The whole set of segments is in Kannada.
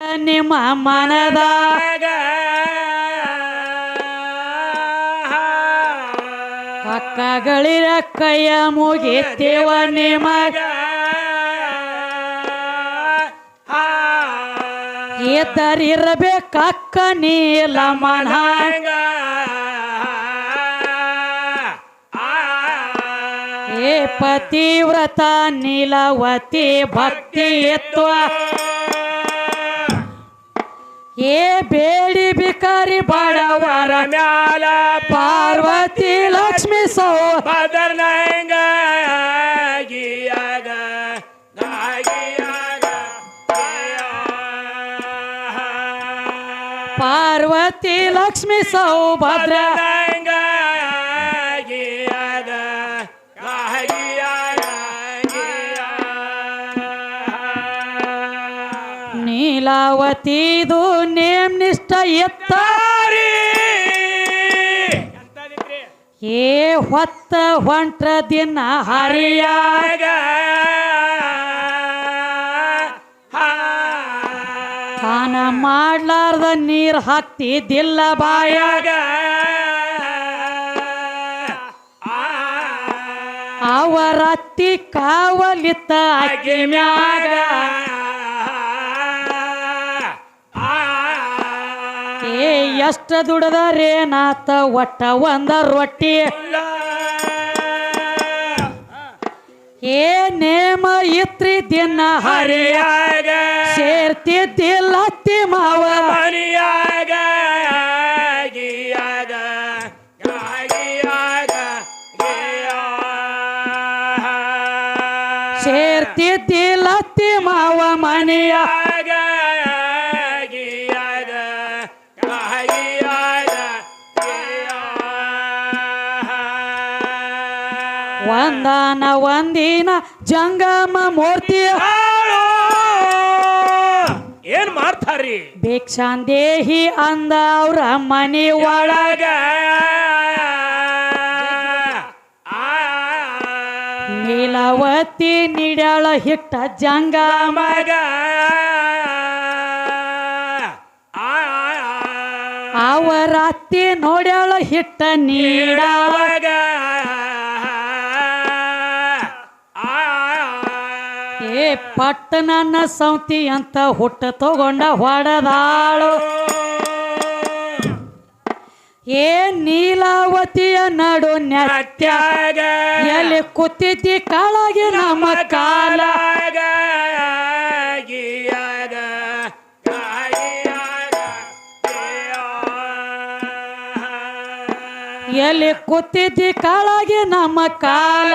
ನಿಮ್ಮ ಮನದ ಅಕ್ಕಗಳಿರ ಕೈಯ ಮುಗಿತೇವ ನಿಮಗ ಏತರಿರಬೇಕಕ್ಕ ನೀಲ ಮನ. ಏ ಪತಿವ್ರತ ನೀಲವತಿ ಭಕ್ತಿ ಎತ್ವ ಏ ಬೇಡಿ ಬಿಕಾರಿ ಬಡವರ ಮ್ಯಾಲ ಪಾರ್ವತಿ ಲಕ್ಷ್ಮಿ ಸೌ ಬದರ್ನ ಹೆಂಗ ಗಿಯಾಗ ಗಾಗಿಯಾಗ ಪಾರ್ವತಿ ಲಕ್ಷ್ಮಿ ಸೌಭದ್ರ ನೀಲಾವತಿದು ನೇಮ್ ನಿಷ್ಠ ಎತ್ತಾರಿ. ಏ ಹೊತ್ತ ಹೊಂಟ್ರ ದಿನ ಹರಿಯ ಸ್ನಾನ ಮಾಡ್ಲಾರ್ದ ನೀರ್ ಹಾಕ್ತಿದ್ದಿಲ್ಲ ಬಾಯಾಗ. ಅವರತ್ತಿ ಕಾವಲಿತ್ತ ಅಕ್ಕಿ ಮ್ಯಾಗ. ಎಷ್ಟ ದುಡದರೇನಾತ ಒಟ್ಟ ಒಂದ ರೊಟ್ಟಿ. ಏ ನೇಮ ಇತ್ರಿ ದಿನ ಹರಿಯಾಗ. ಸೇರ್ತಿದ್ದಿಲ್ಲ ಅತ್ತಿ ಮಾವ. ಗಾಗಿಯಾಗ ಸೇರ್ತಿದ್ದಿಲ್ಲ ಅತ್ತಿ ಮಾವ ಮನೆಯ ಒಂದಾನ ಒಂದಿನ ಜಂಗಮ ಮೂರ್ತಿ ಏನ್ ಮಾಡ್ತಾರಿ ಭಿಕ್ಷಾಂದೇಹಿ ಅಂದ ಅವ್ರ ಮನೆ ಒಳಗ. ಆ ನೀಲವತಿ ನಿಡ್ಯಾಳ ಹಿಟ್ಟ ಜಂಗಮಗ ಮಗ ಅವರ ಅತ್ತಿ ನೋಡ್ಯಾಳ ಹಿಟ್ಟ ನೀಡಾಳ. ಏ ಪಟ್ಟ ನನ್ನ ಸೌತಿ ಅಂತ ಹುಟ್ಟ ತಗೊಂಡ ಹೊಡೆದಾಳು. ಏ ನೀಲಾವತಿಯ ನಡು ತ್ಯಾಗ ಎಲ್ಲಿ ಕೂತಿದ್ದಿ ಕಾಳಾಗಿ ನಮ್ಮ ಕಾಲ. ಎಲ್ಲಿ ಕೂತಿದ್ದಿ ಕಾಳಾಗಿ ನಮ್ಮ ಕಾಲ.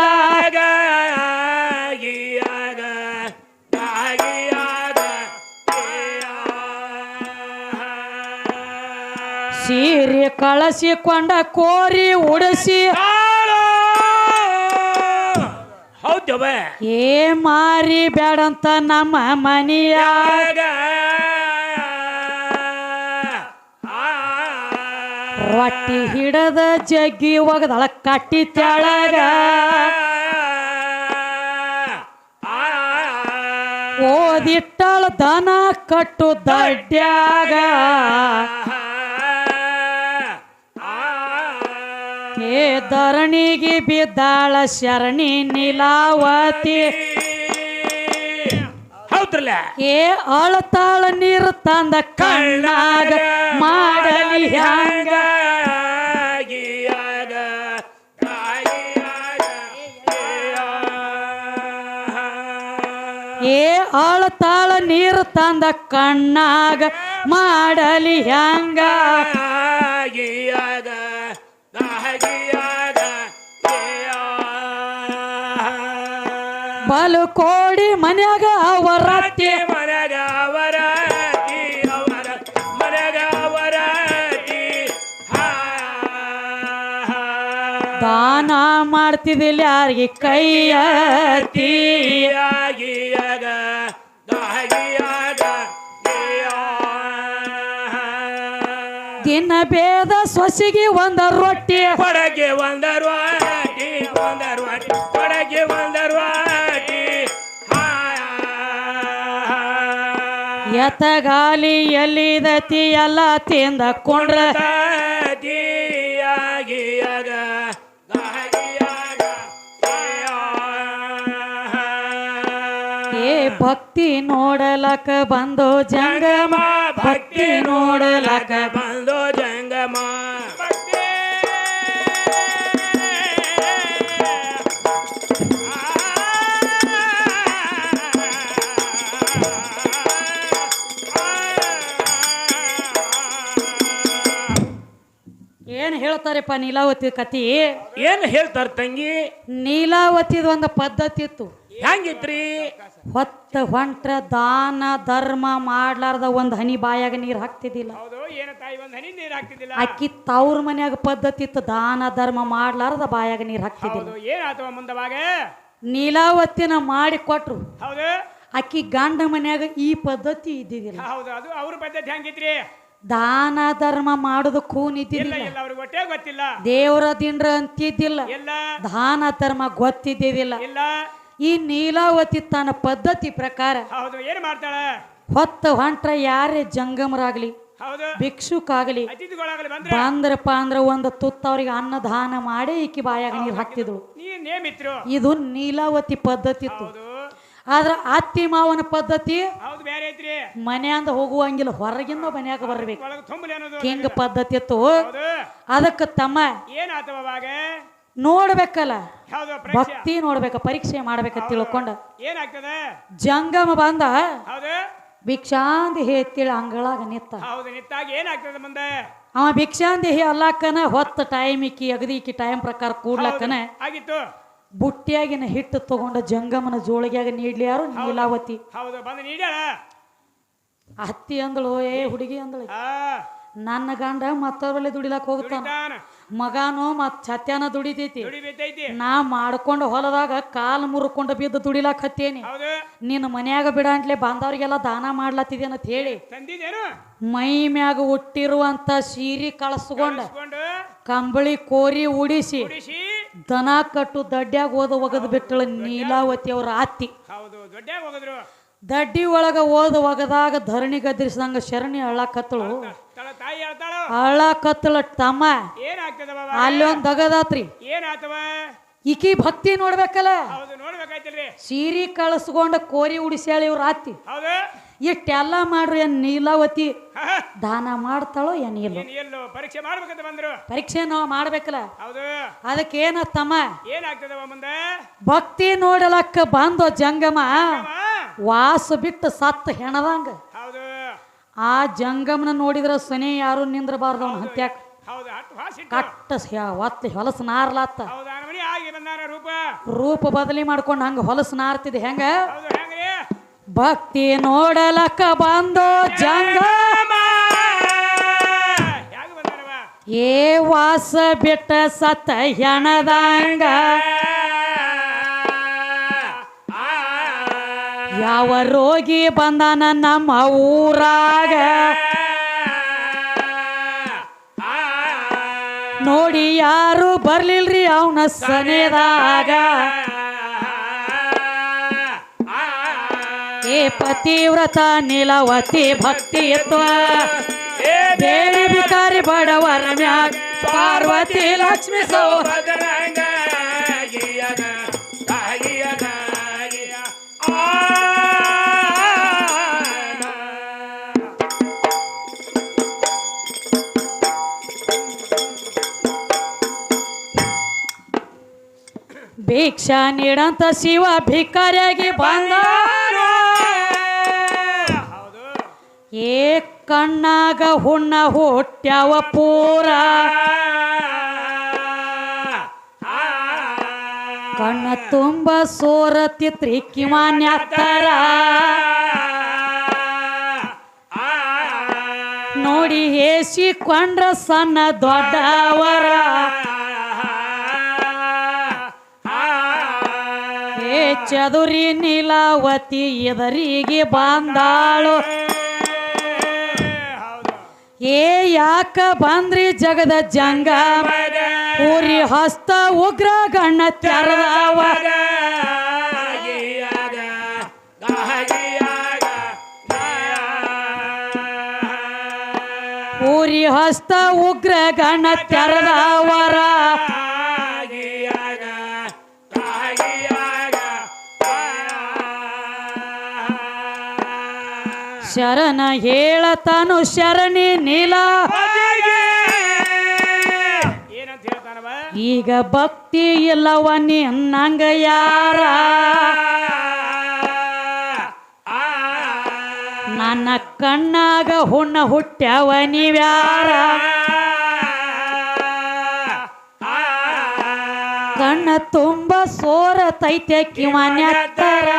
ಸೀರೆ ಕಳಸಿಕೊಂಡ ಕೋರಿ ಉಡಿಸಿ. ಹೌದವ ಏ ಮಾರಿ ಬೇಡಂತ ನಮ್ಮ ಮನೆಯ. ರೊಟ್ಟಿ ಹಿಡದ ಜಗ್ಗಿ ಒಗದಳ ಕಟ್ಟಿ ತೆಳಗ. ಓದಿಟ್ಟಳ ದನ ಕಟ್ಟು ದಡ್ಡ್ಯಾಗ. ಏ ಧರಣಿಗೆ ಬಿದ್ದಾಳ ಶರಣಿ ನೀಲಾವತಿ. ಹೌದ್ರಲ್ಲ? ಏ ಅಳತಾಳ ನೀರು ತಂದ ಕಣ್ಣಾಗ ಮಾಡಲಿ ಹ್ಯಾಂಗ ಏ ಅಳತಾಳ ನೀರು ತಂದ ಕಣ್ಣಾಗ ಮಾಡಲಿ ಹ್ಯಾಂಗ ಕೋಡಿ ಮನ್ಯಾಗ ಅವರತ್ತಿ ಮನಗ ಅವರ ಅವರ ಮನಗ ಅವರ ದಾನ ಮಾಡ್ತಿದ್ದಿಲ್ಲ ಯಾರಿಗೆ? ಕೈಯ ಗಿಯಾಗ ಗಾಗಿಯಾಗ ದಿನ ಬೇದ ಸೊಸಿಗೆ ಒಂದ ರೊಟ್ಟಿ. ಕೊಡಗೆ ಒಂದ ರೊಟ್ಟಿ ಒಂದ ರೊಟ್ಟಿ ಕೊಡಗೆ ಒಂದ ರೊಟ್ಟಿ ಎತ್ತಗಾಲಿ ಎಲ್ಲಿದತಿ ಎಲ್ಲ ತಿಂದ ಕೊಂಡ್ರ ಏ ಭಕ್ತಿ ನೋಡಲಕ ಬಂದೋ ಜಂಗಮ ಭಕ್ತಿ ನೋಡಲಕ ಬಂದೋ ಜಂಗಮ. ಹೇಳ್ತಾರಪ್ಪ ನೀಲಾವತಿ ಕತಿ ಏನ್ ಹೇಳ್ತಾರ ತಂಗಿ? ನೀಲಾವತಿದ ಒಂದು ಪದ್ಧತಿ ಇತ್ತು. ಹೆಂಗಿತ್ರಿ? ಹೊತ್ತ ಹೊಂಟ್ರ ದಾನ ಧರ್ಮ ಮಾಡ್ಲಾರ್ದ ಒಂದ್ ಹನಿ ಬಾಯಾಗ ನೀರ್ ಹಾಕ್ತಿದ್ದಿಲ್ಲ. ಹೌದು ಏನ ತಾಯಿ ಒಂದ್ ಹನಿ ನೀರ್ ಹಾಕ್ತಿದ್ದಿಲ್ಲ? ಅಕ್ಕಿ ತವ್ರ ಮನ್ಯಾಗ ಪದ್ಧತಿ ಇತ್ತು ದಾನ ಧರ್ಮ ಮಾಡ್ಲಾರ್ದ ಬಾಯಾಗ ನೀರ್ ಹಾಕ್ತಿದ್ದಿಲ್ಲ. ನೀಲಾವತಿನ ಮಾಡಿ ಕೊಟ್ರು. ಅಕ್ಕಿ ಗಂಡ ಮನ್ಯಾಗ ಈ ಪದ್ಧತಿ ಇದ್ದಿದ್ದಿಲ್ಲ. ಹೌದು ಅದು ಅವ್ರ ಪದ್ಧತಿ ಹೆಂಗಿತ್ರಿ? ದಾನ ಧರ್ಮ ಮಾಡೋದಕ್ಕೂ ಖೂನ್ ಇಲ್ಲ ಇದ್ದಿದ್ದಿಲ್ಲ ಇಲ್ಲ ಅವ್ರಿಗೆ ಒಟ್ಟೆ ಗೊತ್ತಿಲ್ಲ. ದೇವರ ದಿಂಡ್ರ ಅಂತಿದ್ದಿಲ್ಲ. ಇಲ್ಲ. ದಾನ ಧರ್ಮ ಗೊತ್ತಿದ್ದಿದ್ದಿಲ್ಲ ಇಲ್ಲ. ಈ ನೀಲಾವತಿ ತನ್ನ ಪದ್ಧತಿ ಪ್ರಕಾರ ಹೌದು ಏನ್ ಮಾಡ್ತಾಳ? ಹೊತ್ತ ಹೊಂಟ್ರ ಯಾರೇ ಜಂಗಮರಾಗ್ಲಿ ಹೌದು. ಭಿಕ್ಷುಕಾಗ್ಲಿ ಅತಿಥಿಗಳಾಗಲಿ ಬಂದ್ರೆ? ಬಂದ್ರಪ್ಪ ಅಂದ್ರ ಒಂದು ತುತ್ತ ಅವ್ರಿಗೆ ಅನ್ನ ದಾನ ಮಾಡಿ ಈಕಿ ಬಾಯಾಗ ನೀರು ಹಾಕ್ತಿದ್ರು ನೀ ನೇಮಿತ್ರು. ಇದು ನೀಲಾವತಿ ಪದ್ಧತಿ ಇತ್ತು. ಹೌದು. ಆದ್ರ ಅತ್ತಿ ಮಾವನ ಪದ್ಧತಿ ಹೌದು ಬೇರೆ ಐತ್ರಿ. ಮನೆಯಿಂದ ಹೋಗುವಂಗಿಲ್ಲ ಹೊರಗಿಂದ ಮನ್ಯಾಗ ಬರ್ಬೇಕು. ಹಿಂಗ ಪದ್ಧತಿ ಇತ್ತು ಅದಕ್ಕೆ ತಮ್ಮ ನೋಡ್ಬೇಕಲ್ಲ. ಭಕ್ತಿ ನೋಡ್ಬೇಕ ಪರೀಕ್ಷೆ ಮಾಡ್ಬೇಕ ತಿಳ್ಕೊಂಡ. ಏನಾಗ್ತದೆ ಜಂಗಮ ಬಂದ. ಭಿಕ್ಷಾಂದಿ ಹೇತಿಳ ಅಂಗಳಾಗ ನಿತ್ತ. ಹೌದು ನಿತ್ತಾಗ ಏನಾಗ್ತದೆ ಮುಂದೆ? ಅವ ಭಿಕ್ಷಾಂದಿ ಹೇ ಅಲ್ಲಾಕನ ಹೊತ್ತ ಟೈಮ್ ಇಕ್ಕಿ ಅಗದಿ ಇಕ್ಕಿ ಟೈಮ್ ಪ್ರಕಾರ ಕೂಡ್ಲಕ್ಕನ ಆಗಿತ್ತು. ಬುಟ್ಟಿಯಾಗಿನ ಹಿಟ್ಟು ತಗೊಂಡ ಜಂಗಮನ ಜೋಳಿಗ್ಯಾಗ ನೀಡ್ಲಿ ಯಾರು? ನೀಲಾವತಿ. ಹೌದು ಬಂದು ನೀಡ್ಯಾಳ? ಹತ್ತಿ ಅಂದಳು ಏ ಹುಡುಗಿ ಅಂದಳು. ನನ್ನ ಗಂಡ ಮತ್ತವರಲ್ಲಿ ದುಡಿಲಕ್ಕ ಹೋಗ್ತಾನ. ಮಗಾನು ಮತ್ ಛತ್ಯಾನ ದುಡಿತೈತಿ. ನಾ ಮಾಡ್ಕೊಂಡು ಹೊಲದಾಗ ಕಾಲ್ ಮುರ್ಕೊಂಡು ಬಿದ್ದು ದುಡಿಲಾಕ್ ಹತ್ತೇನಿ. ನಿನ್ನ ಮನ್ಯಾಗ ಬಿಡಂಟ್ಲೆ ಬಾಂಧವ್ರಿಗೆಲ್ಲ ದಾನ ಮಾಡ್ಲತ್ತಿದೆ ಅಂತ ಹೇಳಿ. ಮೈ ಮ್ಯಾಗ ಹುಟ್ಟಿರುವಂತ ಸೀರೆ ಕಳಸ್ಕೊಂಡ ಕಂಬಳಿ ಕೋರಿ ಉಡಿಸಿ ದನ ಕಟ್ಟು ದಡ್ಡ್ಯಾಗ ಹೋದ ಒಗದ್ ಬಿಟ್ಟಳು ನೀಲಾವತಿ ಅವ್ರ ಆತಿ ಹೌದು ದೊಡ್ಡ ಹೋಗಿದ್ರು. ದಡ್ಡಿ ಒಳಗ ಓದ ಒಗದಾಗ ಧರಣಿ ಗದ್ರಿಸಿದಂಗ ಶರಣಿ ಅಳ್ಳಕತ್ತಳು ತಳ ತಾಯಿ ಹೇಳ್ತಾಳು. ಅಳ್ಳಕತ್ತಳ ತಮ್ಮ. ಏನಾಗ್ತದ ಬಾಬಾ? ಅಲ್ಲಿ ಒಂದ್ ದಗದಾತ್ರಿ. ಏನಾತವ ಈಕಿ ಭಕ್ತಿ ನೋಡ್ಬೇಕಲ್ಲ? ಹೌದು ನೋಡ್ಬೇಕಾಯ್ತಿಲ್ರಿ. ಸೀರೆ ಕಳಸ್ಕೊಂಡ ಕೋರಿ ಉಡಿಸ್ಯಾಳ ಇವ್ರ ಆತಿ ಹೌದು. ಇಷ್ಟೆಲ್ಲ ಮಾಡ್ರಿ ಏನ್ ನೀಲಾವತಿ. ದಾನ ಮಾಡ್ತಾಳೋ ಏನ್ ಇಲ್ಲ? ಎಲ್ಲೋ ಪರೀಕ್ಷೆ ಮಾಡ್ಬೇಕಂತ ಬಂದ್ರು. ಪರೀಕ್ಷೆ ನಾವು ಮಾಡ್ಬೇಕಲ್ಲ? ಹೌದು. ಅದಕ್ಕೆ ಏನತ್ತಮ್ಮ ಏನಾಗ್ತದವ ಮುಂದೆ? ಭಕ್ತಿ ನೋಡಲಕ್ಕ ಬಂದೋ ಜಂಗಮ? ವಾಸ ಬಿಟ್ಟು ಸತ್ತ ಹೆಣದಂಗ? ಹೌದು. ಆ ಜಂಗಮನ ನೋಡಿದ್ರ ಸನಿ ಯಾರು ನಿಂದ್ರಬಾರ್ದು ಅವ್ನ ಹತ್ಯಾಕ? ಕಟ್ಟ ಒತ್ತ ಹೊಲಸ ನಾರ್ಲಾತ್ತ. ರೂಪ. ರೂಪ ಬದಲಿ ಮಾಡ್ಕೊಂಡು ಹಂಗ ಹೊಲಸ ನಾರ್ತಿದ್ ಹೆಂಗ? ಭಕ್ತಿ ನೋಡಲಕ್ಕ ಬಂದು ಜಂಗ. ಹೇಗೆ ಬಂದಾನವ ಏ ವಾಸ ಬಿಟ್ಟ ಸತ್ತ ಹೆಣದಂಗ. ಯಾವ ರೋಗಿ ಬಂದನ ನಮ್ಮ ಊರಾಗ. ನೋಡಿ ಯಾರು ಬರ್ಲಿಲ್ರಿ ಅವನ ಸನೇದಾಗ. ಏ ಪತಿವ್ರತ ನೀಲವತಿ ಭಕ್ತಿತ್ವ ಬೇಡಿ ಬಿಕಾರಿ ಬಡವರ ಮ್ಯಾಗ ಪಾರ್ವತಿ ಲಕ್ಷ್ಮಿ ಸೌ ಭಿಕ್ಷಾ ನೀಡಂತ ಶಿವ ಭಿಕಾರಿಯಾಗಿ ಬಂದ ಏ ಕಣ್ಣಾಗ ಹುಣ್ಣ ಹುಟ್ಟ್ಯಾವ ಪೂರ. ಕಣ್ಣ ತುಂಬ ಸೋರತಿತ್ರಿ ಕಿವಾನ್ಯಾತ್ತಾರ ನೋಡಿ ಹೇಸಿ ಹೇಸಿಕೊಂಡ್ರ ಸಣ್ಣ ದೊಡ್ಡವರ. ಚದುರಿ ನೀಲಾವತಿ ಎದರಿಗೆ ಬಂದಾಳು. ಏ ಯಾಕ ಬಂದ್ರಿ ಜಗದ ಜಂಗ? ಊರಿ ಹಸ್ತ ಉಗ್ರ ಗಣ್ಣ ತೆರದವ. ಊರಿ ಹಸ್ತ ಉಗ್ರ ಗಣ್ಣ ತೆರದಾವರ. ಶರಣ ಹೇಳತಾನು ಶರಣಿ ನೀಲ. ಏನಂತ ಹೇಳ್ತಾನವ? ಈಗ ಭಕ್ತಿ ಇಲ್ಲವ ನಿನ್ನಂಗ ಯಾರ? ನನ್ನ ಕಣ್ಣಾಗ ಹುಣ್ಣ ಹುಟ್ಟ್ಯಾವ ನೀವ್ಯಾರ ಕಣ್ಣ ತುಂಬ ಸೋರತೈತೆ ಕಿವ ನೆತ್ತರ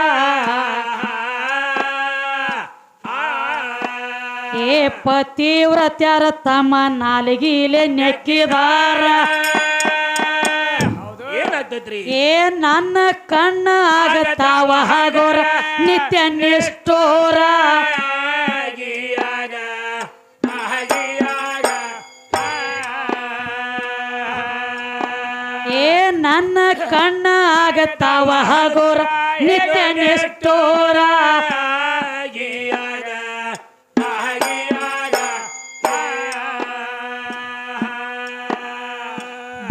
ಪತಿವ್ರತ್ಯಾರ ತಮ್ಮ ನಾಲಿಗೀಲೆ ನೆಕ್ಕಿದಾರ. ಏನ್ ಏ ನನ್ನ ಕಣ್ಣ ಆಗತಾವ ಹಾಗೋರ ನಿತ್ಯ ನಿಷ್ಠೋರ. ಏ ನನ್ನ ಕಣ್ಣ ಆಗತಾವ ಹಾಗೋರ ನಿತ್ಯ ನಿಷ್ಠೋರ.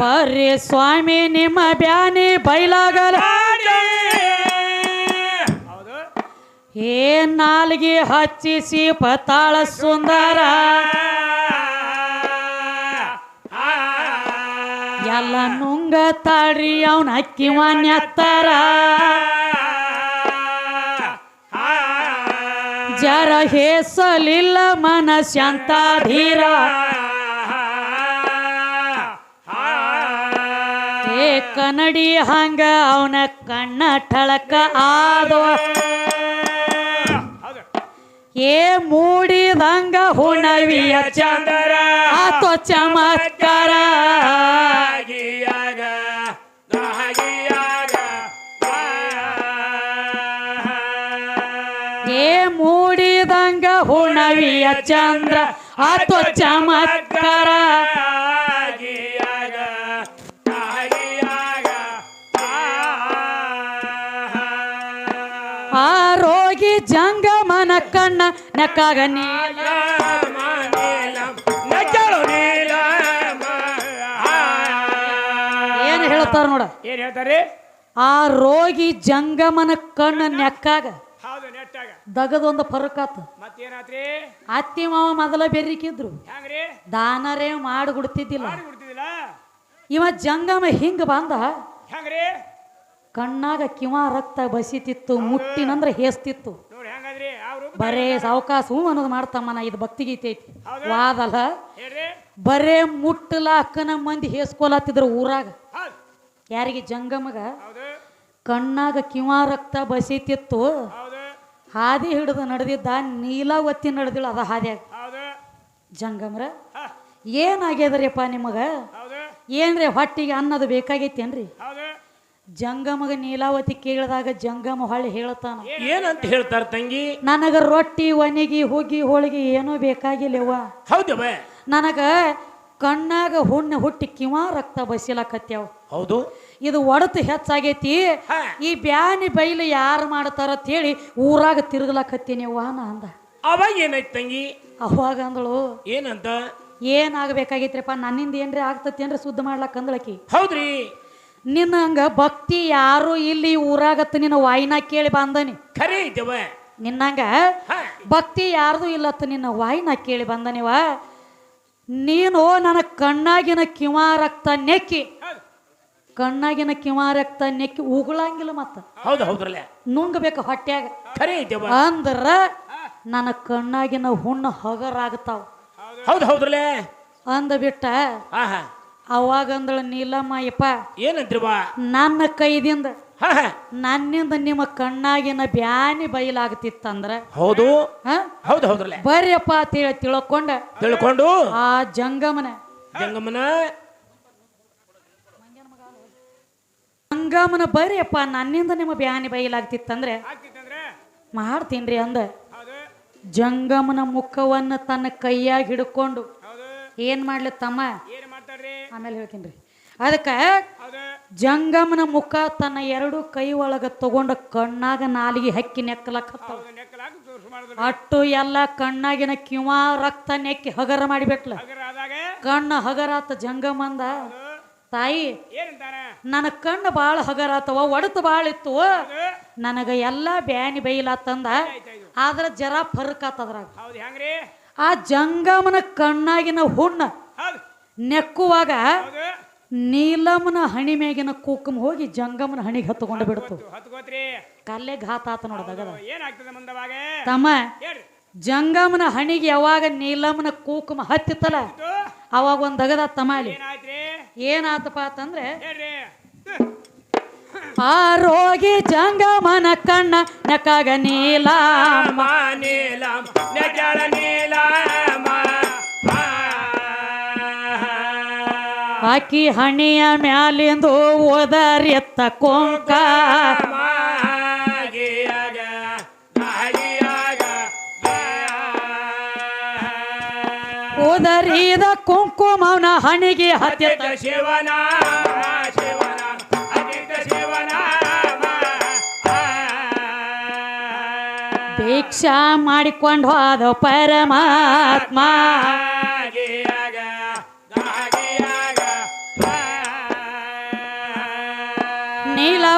ಬರ್ರಿ ಸ್ವಾಮಿ, ನಿಮ್ಮ ಬ್ಯಾನೆ ಬೈಲಾಗಲ ಏ ನಾಲ್ಗಿ ಹಚ್ಚಿಸಿ ಪತಾಳ ಸುಂದರ. ಎಲ್ಲ ನುಂಗ ತಾಡ್ರಿ ಅವನ ಅಕ್ಕಿ ಮಾನ್ಯತ್ತಾರ ಜರ ಹೇಸಲಿಲ್ಲ ಮನಸ್ಸಂತ ಧೀರ. ಕನ್ನಡಿ ಹಂಗ ಅವನ ಕಣ್ಣ ಠಳಕ ಆದೋ. ಏ ಮೂಡಿದಂಗ ಹುಣವಿಯ ಚಂದರ. ಆತೋ ಚಮತ್ಕಾರ. ಏ ಮೂಡಿದಂಗ ಹುಣವಿಯ ಚಂದ್ರ. ಆತೋ ಚಮತ್ಕಾರ. ಜಂಗಮನ ಕಣ್ಣ ನಕ್ಕಾಗ ನೀಲ ಏನು ಹೇಳ್ತಾರ ನೋಡ? ಏನ್ ಹೇಳ್ತಾರೆ? ಆ ರೋಗಿ ಜಂಗಮನ ಕಣ್ಣ ನೆಕ್ಕಾಗ ಹೌದು ನೆಟ್ಟಾಗ. ದಗದೊಂದು ಫರಕಾತ ಮತ್ತೇನಾತ್ರಿ? ಅತ್ತಿ ಮಾವ ಮೊದಲ ಬೆರ್ರಿಕಿದ್ರು ಹೆಂಗ್ರಿ? ದಾನರೇ ಮಾಡಿ ಗುಡ್ತಿದ್ದಿಲ್ಲ ಮಾಡಿ ಬಿಡ್ತಿದಿಲ್ಲ ಇವ ಜಂಗಮ ಹಿಂಗ ಬಂದ. ಹೆಂಗ್ರಿ? ಕಣ್ಣಾಗ ಕಿವ ರಕ್ತ ಬಸಿತಿತ್ತು ಮುಟ್ಟಿನಂದ್ರ ಹೇಸ್ತಿತ್ತು. ಬರೇ ಸಾವಕಾಶ ಹೂ ಅನ್ನೋದು ಮಾಡ್ತಮ್ಮನ ಇದು ಭಕ್ತಿಗೀತೆ ಐತಿ. ಹೌದು. ವಾದಲ್ಲ ಬರೇ ಮುಟ್ಟಲಾಕನ ಮಂದಿ ಹೇಸ್ಕೊಲತ್ತಿದ್ರು ಊರಾಗ. ಯಾರಿಗೆ? ಜಂಗಮಗ ಕಣ್ಣಾಗ ಕಿವ ರಕ್ತ ಬಸಿತಿತ್ತು. ಹೌದು. ಹಿಡಿದು ನಡೆದಿದ್ದ ಒತ್ತಿ ನಡೆದಿಲ್ಲ ಅದ ಹಾದಿಯಾಗ. ಹೌದು. ಜಂಗಮ್ರ. ಏನಾಗ್ಯದ್ರಿಪ್ಪ ನಿಮಗ? ಏನ್ರಿ ಹೊಟ್ಟಿಗೆ ಅನ್ನೋದು ಬೇಕಾಗೈತೇನ್ರಿ? ಜಂಗಮಗ ನೀಲಾವತಿ ಕೇಳಿದಾಗ ಜಂಗಮ ಹೊಳ್ಳಿ ಹೇಳ್ತಾನ ಏನಂತ ಹೇಳ್ತಾರ ತಂಗಿ? ನನಗ ರೊಟ್ಟಿ ಒಣಗಿ ಹುಗ್ಗಿ ಹೋಳಿಗೆ ಏನೂ ಬೇಕಾಗಿಲ್ಲವ ಹೌದವ ನನಗ ಕಣ್ಣಾಗ ಹುಣ್ಣ ಹುಟ್ಟಿ ಕಿವ ರಕ್ತ ಬಸಿಲಕತ್ಯಾವ ಹೌದು. ಇದು ಒಡತು ಹೆಚ್ಚಾಗೈತಿ. ಈ ಬ್ಯಾನಿ ಬೈಲು ಯಾರು ಮಾಡ್ತಾರ ಅಂತ ಹೇಳಿ ಊರಾಗ ತಿರುಗಲಕತ್ತೀನಿ ವಾನ ಅಂದ. ಅವಾಗ ಏನಾಯ್ತು ತಂಗಿ? ಅವಾಗ ಅಂದಳು ಏನಂತ? ಏನಾಗಬೇಕಾಗಿತ್ರಿಪ್ಪ ನನ್ನಿಂದ ಏನ್ರಿ ಆಗ್ತತಿ ಸುದ್ದ ಮಾಡ್ಲಕ್ಕ ಅಂದಳಕಿ? ಹೌದ್ರಿ. ನಿನ್ನ ಹಂಗ ಭಕ್ತಿ ಯಾರು ಇಲ್ಲಿ ಊರಾಗತ್ತ ನಿನ್ನ ವಾಯಿನ ಕೇಳಿ ಬಂದನಿ. ಖರೆ ಐತವ ನಿನ್ನಂಗ ಭಕ್ತಿ ಯಾರ್ದು ಇಲ್ಲತ್ತ ನಿನ್ನ ವಾಯಿನ ಕೇಳಿ ಬಂದನಿವ. ನೀನು ನನ್ನ ಕಣ್ಣಾಗಿನ ಕಿವ ರಕ್ತ ನೆಕ್ಕಿ. ಕಣ್ಣಾಗಿನ ಕಿವ ರಕ್ತ ನೆಕ್ಕಿ ಉಗುಳಂಗಿಲ್ಲ ಮತ್ತ. ಹೌದು ಹೌದ್ರಲ್ಲ. ನುಂಗಬೇಕು ಹೊಟ್ಯಾಗ. ಖರೆ ಐತವ ಅಂದ್ರ ನನ್ನ ಕಣ್ಣಾಗಿನ ಹುಣ್ಣು ಹಗರಾಗ್ತಾವ ಹೌದು ಹೌದ್ರಲ್ಲ. ಅಂದ್ಬಿಟ್ಟ ಆಹಾ. ಅವಾಗ ಅಂದಳ ನೀಲಮ್ಮ ಯಪ್ಪ ಏನಂತ್ರಿವ ನನ್ನ ಕೈದಿಂದ ನನ್ನಿಂದ ನಿಮ್ಮ ಕಣ್ಣಾಗಿನ ಬ್ಯಾನಿ ಬಯಲಾಗ್ತಿತ್ತಂದ್ರ? ಹೌದು. ಹೌದು ಹೌದ್ರಲ್ಲ. ಬರ್ರಿಯಪ್ಪ ಅಂತ ಹೇಳಿ ತಿಳ್ಕೊಂಡ. ತಿಳ್ಕೊಂಡು. ಆ ಜಂಗಮನ ಜಂಗಮನ ಜಂಗಮನ ಬರ್ರಿಯಪ್ಪ ನನ್ನಿಂದ ನಿಮ್ಮ ಬ್ಯಾನಿ ಬಯಲಾಗ್ತಿತ್ತಂದ್ರೆ? ಮಾಡ್ತೀನ್ರಿ ಅಂದ. ಜಂಗಮನ ಮುಖವನ್ನ ತನ್ನ ಕೈಯಾಗಿ ಹಿಡ್ಕೊಂಡು ಏನ್ ಮಾಡ್ಲಿ ತಮ್ಮ ಆಮೇಲೆ ಹೇಳ್ತೀನಿ ಅದಕ್ಕೆ ಹೌದು ಜಂಗಮನ ಮುಖ ತನ್ನ ಎರಡು ಕೈ ಒಳಗೆ ತಗೊಂಡ ಕಣ್ಣಾಗ ನಾಲಿಗೆ ಹಕ್ಕಿ ನೆಕ್ಕಲಾಗ ಅಟ್ಟು ಎಲ್ಲ ಕಣ್ಣಾಗಿನ ಕಿವ ರಕ್ತ ನೆಕ್ಕಿ ಹಗರ ಮಾಡಿಬಿಟ್ಲ. ಕಣ್ಣ ಹಗರಾತ ಜಂಗಮಂದ. ತಾಯಿ ನನ್ನ ಕಣ್ಣು ಭಾಳ ಹಗರಾತವ ಒಡತು ಭಾಳ ಇತ್ತು. ನನಗ ಎಲ್ಲ ಬ್ಯಾನಿ ಬೈಲಾತಂದ. ಆದ್ರ ಜರ ಫರ್ಕ್ ಆತದ್ರಾಗ ಆ ಜಂಗಮನ ಕಣ್ಣಾಗಿನ ಹುಣ್ಣ ನೆಕ್ಕುವಾಗ ನೀಲಮ್ನ ಹಣಿ ಮ್ಯಾಗಿನ ಕೂಕಮ್ ಹೋಗಿ ಜಂಗಮನ ಹಣಿಗೆ ಹತ್ತುಕೊಂಡು ಬಿಡ್ತು. ಕಲ್ಲೆ ಘಾತ ಆತ ನೋಡದಾಗ ತಮ್ಮ ಜಂಗಮ್ನ ಹಣಿಗೆ ಯಾವಾಗ ನೀಲಮ್ನ ಕುಕುಮ ಹತ್ತಿತ್ತಲ್ಲ ಅವಾಗ ಒಂದ್ ದಗದ ತಮಾಲಿ. ಏನಾತಪ್ಪ ಅಂತಂದ್ರೆ ಆರೋಗಿ ಆ ರೋಗಿ ಜಂಗಮನ ಕಣ್ಣ ನಕಾಗ ನೀಲ ನೀಲ ನಜಳ ಆಕಿ ಹಣಿಯ ಮ್ಯಾಲಿಂದು ಓದರಿತ್ತ ಕೊಂಕ. ಓದರಿದ ಕುಂಕುಮವನ ಹಣಿಗೆ ಹತ್ಯ ಶಿವನ ಶಿವನ ಶಿವನ ಭಿಕ್ಷಾ ಮಾಡಿಕೊಂಡು ಹೋದ ಪರಮಾತ್ಮ.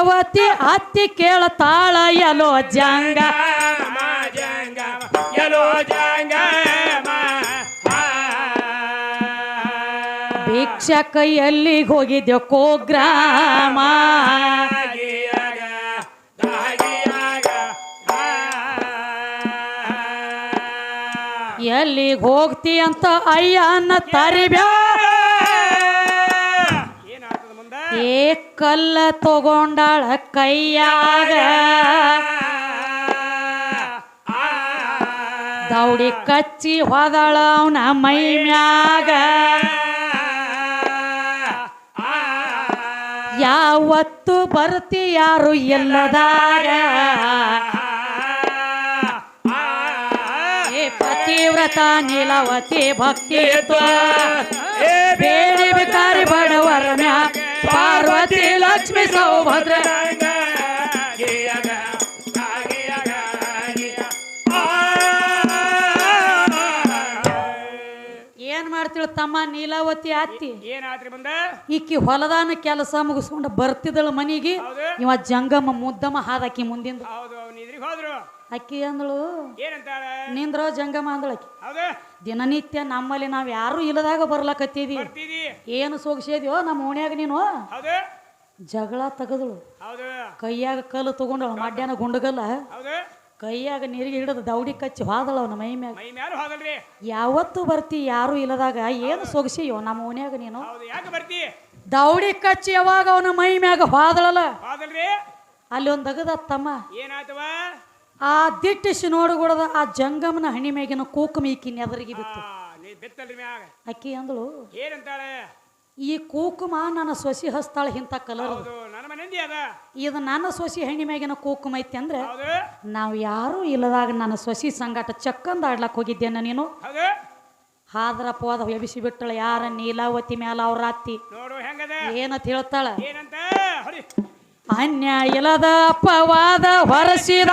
ನೀಲವತಿ ಹತ್ತಿ ಕೇಳತಾಳ ಎಲೋ ಜಂಗ. ಭಿಕ್ಷ ಕೈಯಲ್ಲಿ ಹೋಗಿದ್ಯೋ ಕೋಗ್ರಾಮ. ಎಲ್ಲಿಗೆ ಹೋಗ್ತಿ ಅಂತ ಅಯ್ಯನ ತರಿಬ್ಯಾ. ಏ ಕಲ್ಲ ತಗೊಂಡಾಳ ಕೈಯಾಗ. ದೌಡಿ ಕಚ್ಚಿ ಹೋದಾಳ ಅವನ ಮೈ ಮ್ಯಾಗ. ಯಾವತ್ತು ಬರ್ತಿ ಯಾರು ಎಲ್ಲದಾಗ. ಪತಿವ್ರತ ನೀಲವತಿ ಭಕ್ತಿ ಲಕ್ಷ್ಮಿ ಸೌಭದ್ರ. ಏನ್ ಮಾಡ್ತಿಳು ತಮ್ಮ ನೀಲಾವತಿ ಅತ್ತಿ? ಏನಾದ್ರಿ ಬಂದ ಈಕಿ ಹೊಲದಾನ ಕೆಲಸ ಮುಗಿಸ್ಕೊಂಡು ಬರ್ತಿದ್ದಳು ಮನಿಗೆ. ಇವ ಜಂಗಮ ಮುದ್ದಮ ಹಾದಾಕಿ ಮುಂದಿಂದ. ಅಕ್ಕಿ ಅಂದಳು ನಿಂದ್ರ ಜಂಗಮ ಅಂದಳಕ್ಕಿ ದಿನನಿತ್ಯ ನಮ್ಮಲ್ಲಿ ನಾವ್ ಯಾರು ಇಲ್ಲದಾಗ ಬರ್ಲಕತ್ತೀವಿ. ಏನು ಸೋಗ್ಸಿದ್ಯೋ ನಮ್ಮ ಓಣ್ಯಾಗ ನೀನು. ಜಗಳ ತೆಗೆದಳು. ಕೈಯಾಗ ಕಲ್ಲು ತಗೊಂಡಳು ಮಡ್ಯಾನ ಗುಂಡಗಲ್ಲ. ಕೈಯಾಗ ನೀರಿಗೆ ಹಿಡಿದು ದೌಡಿ ಕಚ್ಚಿ ಹಾದಳ ಅವನ ಮೈ ಮ್ಯಾಗ. ಯಾವತ್ತು ಬರ್ತಿ ಯಾರು ಇಲ್ಲದಾಗ ಏನು ಸೊಗಸಿಯೋ ನಮ್ಮ ಓನ್ಯಾಗ ನೀನು? ದೌಡಿ ಕಚ್ಚಿ ಯಾವಾಗ ಅವನ ಮೈ ಮ್ಯಾಗ ಹಾದಳಲ್ಲ? ಅಲ್ಲಿ ಒಂದು ಅಗದ ತಮ್ಮ. ಏನಾಯ್ತವ? ಆ ದಿಟ್ಟಿಸಿ ನೋಡಗೂಡದ ಆ ಜಂಗಮನ ಹಣಿ ಮ್ಯಾಗಿನ ಕೂಕುಮ ಮೀಕಿನ ನೆದರಿಗೆ ಬಿತ್ತು. ಅಕ್ಕಿ ಅಂದಳು ಏನಂತಾಳೆ? ಈ ಕೂಕುಮ ನನ್ನ ಸೊಸಿ ಹಸ್ತಾಳ ಇಂಥ ಕಲರ್ ಇದು ನನ್ನ ಸೊಸಿ ಹೆಣ್ಣಿ ಮ್ಯಾಗಿನ ಕೂಕುಮ ಐತಿ ಅಂದ್ರೆ ನಾವು ಯಾರು ಇಲ್ಲದಾಗ ನನ್ನ ಸೊಸಿ ಸಂಗಾಟ ಚಕ್ಕಂದ ಆಡ್ಲಕ್ ಹೋಗಿದ್ದೇನ ನೀನು? ಹಾದ್ರ ಪೋದ ಎಬಿಸಿ ಬಿಟ್ಟಳ ಯಾರ ನೀಲಾವತಿ ಮ್ಯಾಲ ಅವ್ರ ಅತ್ತಿ? ಏನತ್ ಹೇಳ್ತಾಳ? ಅನ್ಯ ಅನ್ಯಾಯ ಇಲ್ಲದ ಅಪವಾದ ಹೊರಸಿದ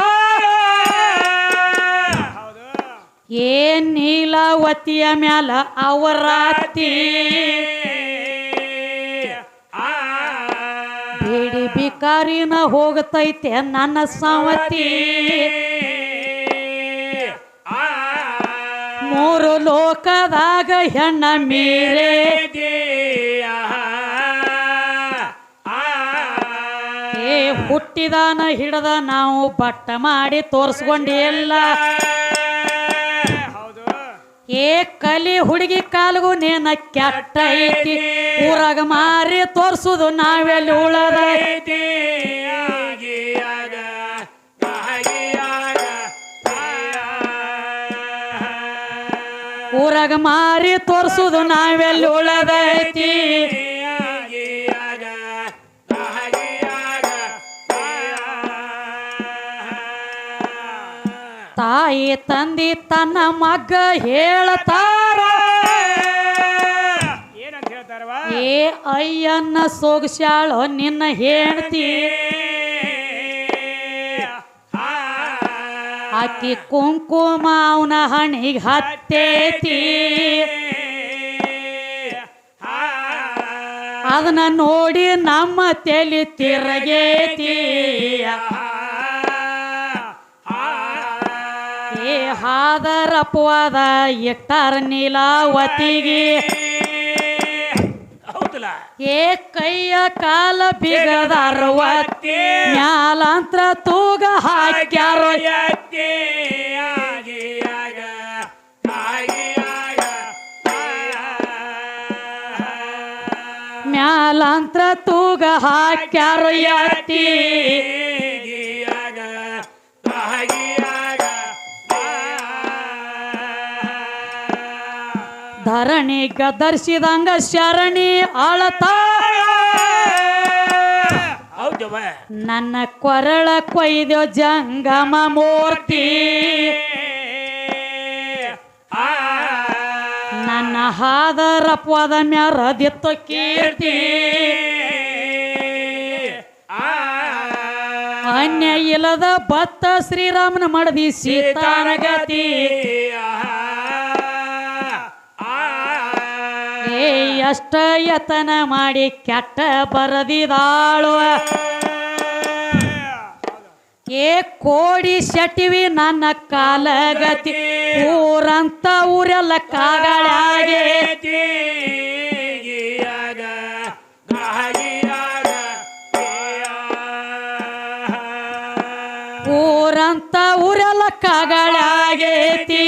ಏನ್ ನೀಲಾವತಿಯ ಮ್ಯಾಲ ಅವರ ಬೇಡಿ ಬಿಕಾರಿನ ಹೋಗತೈತೆ ನನ್ನ ಸಾವತಿ. ಆ. ಮೂರು ಲೋಕದಾಗ ಹೆಣ್ಣ ಮೀರೆ. ಏ ಹುಟ್ಟಿದಾನ ಹಿಡದ ನಾವು ಬಟ್ಟ ಮಾಡಿ ತೋರ್ಸ್ಕೊಂಡಿಲ್ಲ ಏ ಕಲಿ ಹುಡುಗಿ ಕಾಲ್ಗೂ ನೇನ ಕೆಟ್ಟ ಐತಿ. ಊರಾಗ ಮಾರಿ ತೋರ್ಸುದು ನಾವೆಲ್ಲಿ ಉಳದ ಊರಾಗ ಮಾರಿ ತೋರ್ಸುದು ನಾವೆಲ್ಲಿ ಉಳದೈತಿ ತಾಯಿ ತಂದಿ ತನ್ನ ಮಗ್ಗ ಹೇಳ್ತಾರ. ಏನಂತ ಹೇಳ್ತಾರವ ಏ ಅಯ್ಯನ್ನ ಸೋಗಸ್ಯಾಳೋ ನಿನ್ನ ಹೇಳ್ತಿ ಆಕಿ ಕುಂಕುಮ ಅವನ ಹಣಿಗೆ ಹತ್ತೇತಿ. ಅದನ್ನ ನೋಡಿ ನಮ್ಮ ತೆಲಿ ತಿರಗೇತಿ. ಹಾದರ ಅಪವಾದ ಇಟ್ಟಾರ ನೀಲಾವತಿಗೆ. ಹೌದಲ್ಲ? ಏ ಕೈಯ ಕಾಲ ಬಿಗದಾರವತ್ತಿ ಮ್ಯಾಲಂತ್ರ ತೂಗ ಹಾಕ್ಯಾರೋ. ಯತ್ತಿ ಆಗಿ ಆಗ ಆಗಿ ಆಗ ಮ್ಯಾಲಂತ್ರ ತೂಗ ಹಾಕ್ಯಾರೋ ಯತ್ತಿ ಧರಣಿ ಗದರ್ಸಿದಂಗ ಶರಣಿ ಹೌದವ ನನ್ನ ಕೊರಳ ಕೊಯ್ದೋ ಜಂಗಮ ಮೂರ್ತಿ. ನನ್ನ ಹಾದರ ಪದ ಮ್ಯಾರದಿತ್ತು ಕೀರ್ತಿ. ಅನ್ಯ ಇಲ್ಲದ ಭತ್ತ ಶ್ರೀರಾಮನ ಮಡದಿ ಸೀತಾನಗತಿ. ಏ ಎಷ್ಟ ಯತನ ಮಾಡಿ ಕೆಟ್ಟ ಬರದಿದಾಳು ಏ ಕೋಡಿ ಶಟಿವಿ ನನ್ನ ಕಾಲಗತಿ ಊರಂತ ಊರೆಲ್ಲ ಕಾಗಳಾಗೆ ಊರಂತ ಊರೆಲ್ಲ ಕಾಗಳಾಗೇತಿ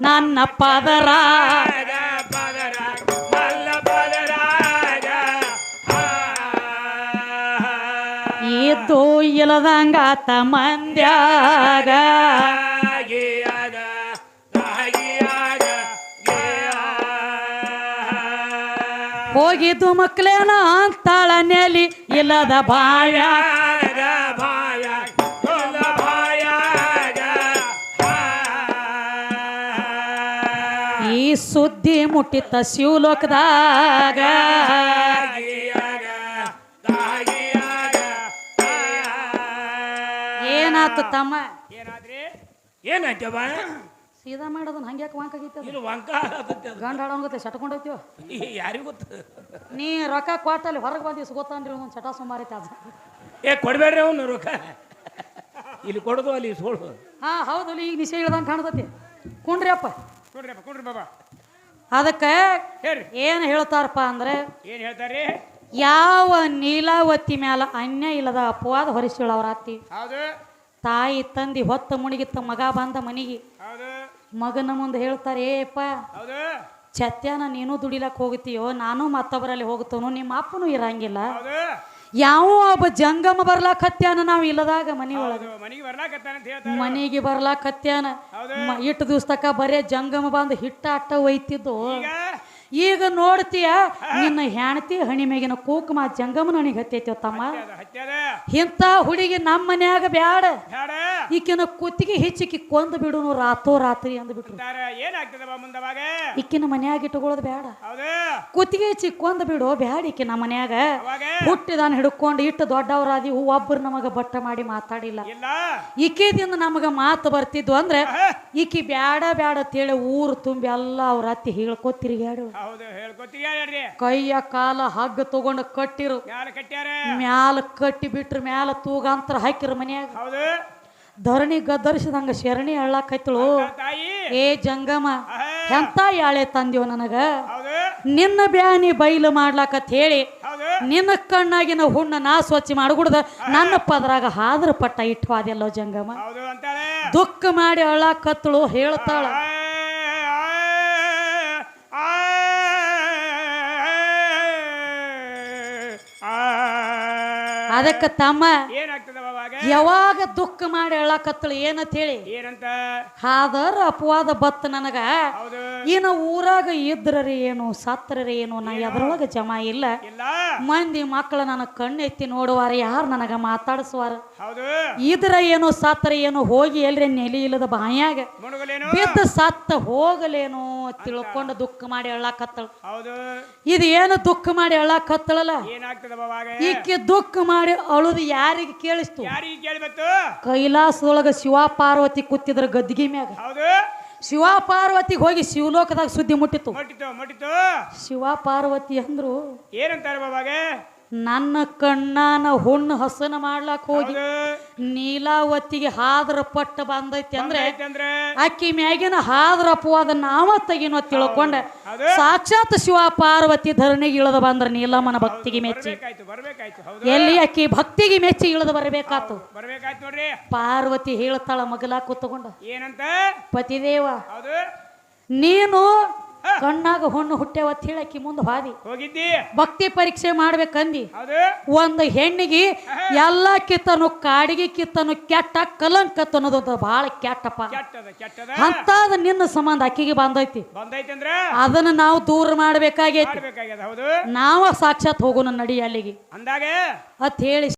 ನನ್ನ ಪದರ. ಇದ್ದು ಇಲ್ಲದಂಗಾತ ಮಂದ್ಯಾಗ. ಹೋಗಿದ್ದು ಮಕ್ಕಳೇನೋ ಅಂತಾಳ ನೆಲಿ ಇಲ್ಲದ ಬಾಯ. ಸುದ್ದಿ ಮುಟ್ಟಿತ್ತ ಶಿವಲೋಕದಾಗ. ಏನಾತು ತಮ್ಮ? ಏನಾದ್ರಿ? ಏನಾಯ್ತವ ಸೀದಾ ಮಾಡೋದನ್ನ ಹಂಗ್ಯಾಕೆ ವಾಂಕ ಅದು. ಗಂಡ ಹಾಡೋನ್ ಸಟ್ಕೊಂಡೋಗ್ತೀವ ಯಾರಿಗೂ ಗೊತ್ತು. ನೀ ರೊಕ್ಕ ಕೊಟ್ಟಲ್ಲಿ ಹೊರಗೆ ಬಂದು ಗೊತ್ತಾನ್ರಿ ಒಂದು ಚಟ ಸುಮಾರೈತೆ ಅದು. ಏ ಕೊಡ್ಬೇಡ್ರಿ ಅವನು ರೊಕ್ಕ. ಇಲ್ಲಿ ಕೊಡೋದು ಅಲ್ಲಿ ಸೋಳು ಹಾ ಹೌದು ಈಗ ನಿಶೆ ಹೇಳ್ದಂಗೆ ಕಾಣ್ತತಿ. ಕುಂಡ್ರಿ ಅಪ್ಪ. ಕೊಡ್ರಿ ಕೊಡ್ರಿ ಬಾಬಾ. ಅದಕ್ಕೆ ಏನ್ ಹೇಳ್ತಾರಪ್ಪ ಅಂದ್ರೆ ಏನ್ ಹೇಳ್ತಾರೆ ಯಾವ ನೀಲಾವತಿ ಮ್ಯಾಲ ಅನ್ಯ ಇಲ್ಲದ ಅಪವಾದ ಹೊರಿಸಿಳ ಅವ್ರ ಅತ್ತಿ. ತಾಯಿ ತಂದಿ ಹೊತ್ತ ಮುಣಿಗಿತ್ತ ಮಗ ಬಂದ ಮನಿಗೆ. ಮಗನ ಮುಂದೆ ಹೇಳ್ತಾರೆ ಏಪ್ಪ ಚತ್ಯಾನ ನೀನು ದುಡಿಲಕ್ ಹೋಗ್ತೀಯೋ ನಾನು ಮತ್ತೊಬ್ಬರಲ್ಲಿ ಹೋಗ್ತವನು ನಿಮ್ಮ ಅಪ್ಪನು ಇರಂಗಿಲ್ಲ. ಯಾವ ಒಬ್ಬ ಜಂಗಮ ಬರ್ಲಾಕತ್ಯಾನ ನಾವು ಇಲ್ಲದಾಗ ಮನಿ ಒಳಗ ಮನೆಗೆ ಬರ್ಲಾಕತ್ಯಾನ. ಮ- ಇಟ್ಟು ದಿವ್ಸ ತಕ ಬರೇ ಜಂಗಮ ಬಂದು ಹಿಟ್ಟ ಅಟ್ಟ ಒಯ್ತಿದ್ದು. ಈಗ ನೋಡ್ತೀಯ ನಿನ್ನ ಹೆಣತಿ ಹಣಿ ಮೇಗಿನ ಕುಂಕುಮ ಜಂಗಮ ನನಗೆ ಹತ್ತೈತಿ ತಮ್ಮ. ಇಂಥ ಹುಡುಗಿ ನಮ್ಮ ಮನ್ಯಾಗ ಬ್ಯಾಡ. ಈಕಿನ ಕುತ್ತಿಗೆ ಹೆಚ್ಚಿಕಿ ಕೊಂದು ಬಿಡುನು ರಾತೋ ರಾತ್ರಿ ಅಂದ್ಬಿಟ್ರು. ಈಕಿನ ಮನ್ಯಾಗ ಇಟ್ಟುಕೊಳ್ಳೋದು ಬ್ಯಾಡ. ಕುತ್ತಿಗೆ ಹೆಚ್ಚಿ ಕೊಂದು ಬಿಡು ಬ್ಯಾಡ ಈಕಿ ನಮ್ಮ ಮನ್ಯಾಗ ಹುಟ್ಟಿದಾನ ಹಿಡ್ಕೊಂಡು ಇಟ್ಟು ದೊಡ್ಡವರಾದಿ ಒಬ್ಬರು ನಮಗ ಬಟ್ಟ ಮಾಡಿ ಮಾತಾಡಿಲ್ಲ. ಈಕಿದಿಂದ ನಮಗ ಮಾತು ಬರ್ತಿದ್ವು ಅಂದ್ರೆ. ಈಕಿ ಬ್ಯಾಡ ಬ್ಯಾಡ ಅಂತೇಳಿ ಊರು ತುಂಬಿ ಎಲ್ಲ ಅವ್ರ ಅತ್ತಿ ಹೇಳ್ಕೊ ತಿರುಗಾಡು ಹೌದು ಹೇಳ್ಕೊತೀಯ ಹೇಳ್ರಿ. ಕೈಯ ಕಾಲ ಹಗ್ಗ ತಗೊಂಡು ಕಟ್ಟಿರು. ಯಾರು ಕಟ್ಟ್ಯಾರ? ಮ್ಯಾಲ ಕಟ್ಟಿ ಬಿಟ್ರು ಮ್ಯಾಲ ತೂಗಾಂತರ ಹಾಕಿರು ಮನ್ಯಾಗ. ಹೌದು. ಧರಣಿ ಗದ್ದರಿಸಿದಂಗ ಶರಣಿ ಹಳ್ಳಾಕೈತಳು ಏ ಜಂಗಮ. ಎಂತ ಯಾಳೆ ತಂದಿವ ನನಗ? ನಿನ್ನ ಬ್ಯಾನಿ ಬೈಲು ಮಾಡ್ಲಾಕತ್ ಹೇಳಿ. ನಿನ್ನ ಕಣ್ಣಾಗಿನ ಹುಣ್ಣ ನಾ ಸ್ವಚ್ಛ ಮಾಡ್ಗುಡ್ದ. ನನ್ನ ಪದರಾಗ ಹಾದ್ರ ಪಟ್ಟ ಇಟ್ವಾದೆಲ್ಲೋ ಜಂಗಮ? ದುಃಖ ಮಾಡಿ ಅಳ್ಳಾಕತ್ತಳು ಹೇಳ್ತಾಳ. ಅದಕ್ಕ ತಮ್ಮ ಅವಾಗ? ಯಾವಾಗ ದುಃಖ ಮಾಡಿ ಹೇಳಕತ್ತಳು ಏನಂತ ಹೇಳಿ ಏನಂತ? ಹಾದರ ಅಪವಾದ ಬತ್ತ ನನಗ. ಹೌದು. ಇನ್ನು ಊರಾಗ ಇದ್ರರಿ ಏನು ಸತ್ರರಿ ಏನು ನಾ ಎದ್ರೊಳಗೆ ಜಮ ಇಲ್ಲ. ಮಂದಿ ಮಕ್ಕಳು ನನ್ನ ಕಣ್ಣೆತ್ತಿ ನೋಡುವಾರ ಯಾರು ನನಗ ಮಾತಾಡಿಸುವಾರ? ಇದ್ರ ಏನು ಸತ್ರ ಏನು ಹೋಗಿ ಎಲ್ರಿ ನೆಲಿ ಇಲ್ಲದ ಬಾಯಾಗ. ಬಿದ್ದ ಸತ್ತ ಹೋಗಲೇನು ತಿಳ್ಕೊಂಡು ದುಃಖ ಮಾಡಿ ಅಳ್ಳಾಕತ್ತಳ. ಇದು ಏನು ದುಃಖ ಮಾಡಿ ಅಳ್ಳಾಕತ್ತಳಲ್ಲ? ಈಕೆ ದುಃಖ ಮಾಡಿ ಅಳುದು ಯಾರಿಗೆ ಕೇಳಿಸ್ತು? ಕೈಲಾಸದೊಳಗ ಶಿವ ಪಾರ್ವತಿ ಕೂತಿದ್ರ ಗದ್ಗಿ ಮ್ಯಾಗ. ಶಿವ ಪಾರ್ವತಿಗೆ ಹೋಗಿ ಶಿವಲೋಕದಾಗ ಸುದ್ದಿ ಮುಟ್ಟಿತ್ತು. ಮುಟ್ಟಿತು ಮುಟ್ಟಿತು. ಶಿವ ಪಾರ್ವತಿ ಅಂದ್ರು ಏನಂತಾರೆ ಬಾವಾಗ ನನ್ನ ಕಣ್ಣಾನ ಹುಣ್ಣು ಹಸನ ಮಾಡ್ಲಾಕ್ ಹೋಗಿ. ನೀಲಾವತಿಗೆ ಹಾದ್ರ ಪಟ್ಟ ಬಂದೈತಿ ಅಂದ್ರೆ ಅಕ್ಕಿ ಮ್ಯಾಗಿನ ಹಾದ್ರ ಅಪವಾದ ನಾವ ತೆಗಿನೋ ತಿಳ್ಕೊಂಡ. ಸಾಕ್ಷಾತ್ ಶಿವ ಪಾರ್ವತಿ ಧರಣಿಗೆ ಇಳದ ಬಂದ್ರ ನೀಲಮ್ಮನ ಭಕ್ತಿಗೆ ಮೆಚ್ಚಿ. ಎಲ್ಲಿ ಅಕ್ಕಿ ಭಕ್ತಿಗೆ ಮೆಚ್ಚಿ ಇಳದ ಬರಬೇಕಾತು? ಪಾರ್ವತಿ ಹೇಳ್ತಾಳ ಮಗಲಾ ಕೂತ್ಕೊಂಡ ಏನಂತ? ಪತಿದೇವ ನೀನು ಕಣ್ಣಾಗ ಹುಣ್ಣು ಹುಟ್ಟೆವತ್ ಹೇಳಕ್ಕಿ ಮುಂದೆ ಹಾದಿ ಹೋಗಿದ್ದಿ? ಭಕ್ತಿ ಪರೀಕ್ಷೆ ಮಾಡ್ಬೇಕಂದಿ. ಒಂದು ಹೆಣ್ಣಿಗೆ ಎಲ್ಲ ಕಿತ್ತನು ಕಾಡಿಗೆ ಕಿತ್ತನು ಕೆಟ್ಟ ಕಲಂಕ ಅನ್ನೋದು ಬಹಳ ಕೆಟ್ಟಪ್ಪ. ಅಂತದ ನಿನ್ನ ಸಂಬಂಧ ಅಕ್ಕಿಗೆ ಬಂದೈತಿ. ಅದನ್ನ ನಾವು ದೂರ ಮಾಡ್ಬೇಕಾಗೈತಿ. ನಾವ ಸಾಕ್ಷಾತ್ ಹೋಗೋಣ ನಡಿ ಅಲ್ಲಿಗೆ. ಅಂದಾಗ? ಅತ್ ಹೇಳಿ